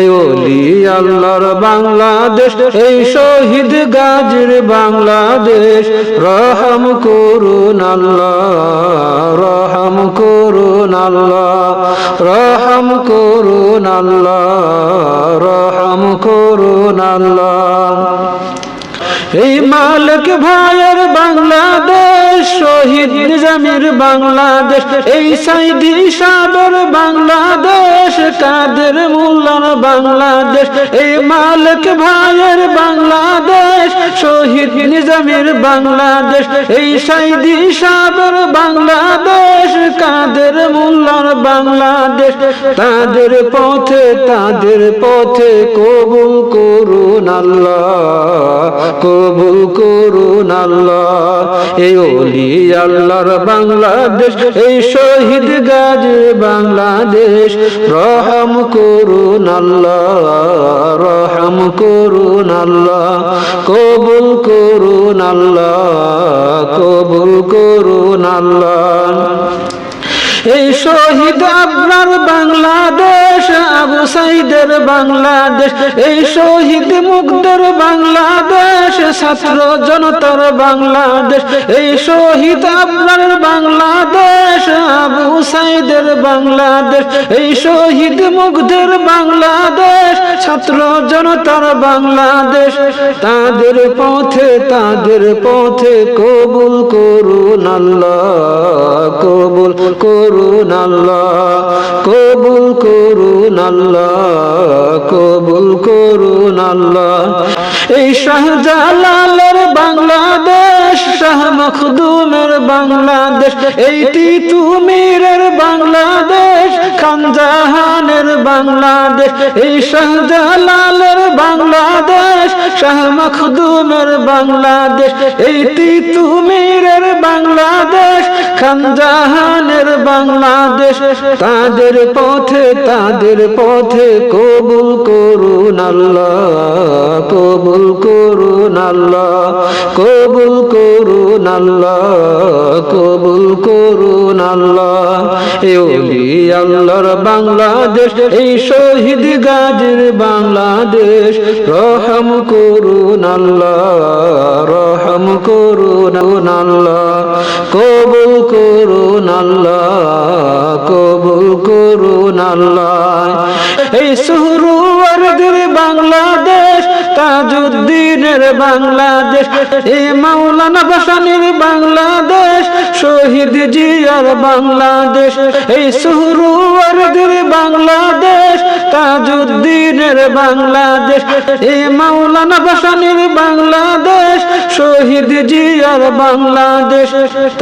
এই ওলি, আল্লাহর বাংলাদেশ, এই শহীদ গাজীর বাংলাদেশ। রহম করুন আল্লাহ, রহম করুন আল্লাহ, রহম করুন আল্লাহ, রহম করুন আল্লাহ। এই মালিক ভাইয়ের বাংলাদেশ, শহীদ নিজামের বাংলাদেশ, এই সাইদি সাবর বাংলাদেশ কাদের মোল্লার বাংলাদেশ? এই মালিক ভাইয়ের বাংলাদেশ, শহীদ নিজামের বাংলাদেশ, এই সাইদি সাবর বাংলাদেশ, কাদের মোল্লার বাংলাদেশ? তাদের পথে তাদের পথে কবুল করুন আল্লাহ, কবুল করুন আল্লাহ। এই ওলি আল্লাহর বাংলাদেশ, এই শহীদ গাজ বাংলাদেশ রহম করুন রহম করুন কবুল করুন কবুল করুন এই শহীদ আপনার বাংলাদেশ, আবু সাইদের বাংলাদেশ, এই শহীদ মুগ্ধর বাংলাদেশ, ছাত্র জনতার বাংলাদেশ, এই শহীদ আপনার বাংলাদেশ বাংলাদেশ, এই শহীদ মুগ্ধের বাংলাদেশ, ছাত্র জনতার বাংলাদেশ। তাদের পথে তাদের পথে কবুল করুন আল্লাহ, কবুল করুন আল্লাহ, কবুল করুন আল্লাহ, কবুল করুন আল্লাহ। এই শাহজালালের বাংলাদেশ শাহ মখদুমের বাংলাদেশ। এইটি তুমিরের বাংলাদেশ, খানজাহানের বাংলাদেশ, এই শাহজালালের বাংলাদেশ, শাহ মখদুমের বাংলাদেশ। এইটি তুমিরের বাংলাদেশ খানজাহানের বাংলাদেশ, তাদের পথে তাদের পথে কবুল করুন কবুল করুন কবুল করুন কবুল করুন আল্লাহর বাংলাদেশ, এই শহীদ গাজীর বাংলাদেশ, রহম করুন রহম করুন কবুল করুন আল্লাহ, কবুল করুন আল্লাহ। এই সুহরুয়ারদের বাংলাদেশ, তাজউদ্দিনের বাংলাদেশ, এই মাওলানা বাসানির বাংলাদেশ, শহীদ জিয়ার বাংলাদেশ। এই সুহরুয়ারদের বাংলাদেশ তাজউদ্দিনের বাংলাদেশ এই মাওলানা বাসানির বাংলাদেশ, শহীদ জিয়ার বাংলাদেশ।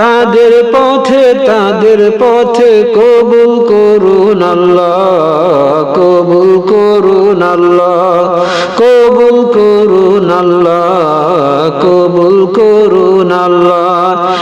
তাদের পথে তাদের পথে কবুল করুন আল্লাহ, কবুল করুন আল্লাহ, কবুল করুন আল্লাহ, কবুল করুন আল্লাহ।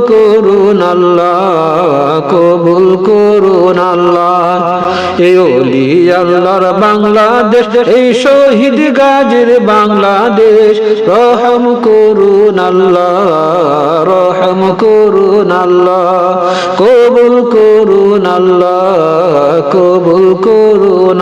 করুন আল্লাহ, কবুল করুন আল্লাহ। এই ওলি আল্লাহর বাংলাদেশ, এই শহীদ গাজীর বাংলাদেশ, রহম করুন আল্লাহ, রহম করুন আল্লাহ, কবুল করুন আল্লাহ।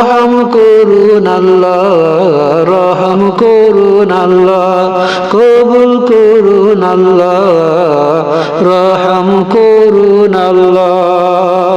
রহম করুন আল্লাহ রহম করুন আল্লাহ কবুল করুন আল্লাহ রহম করুন আল্লাহ।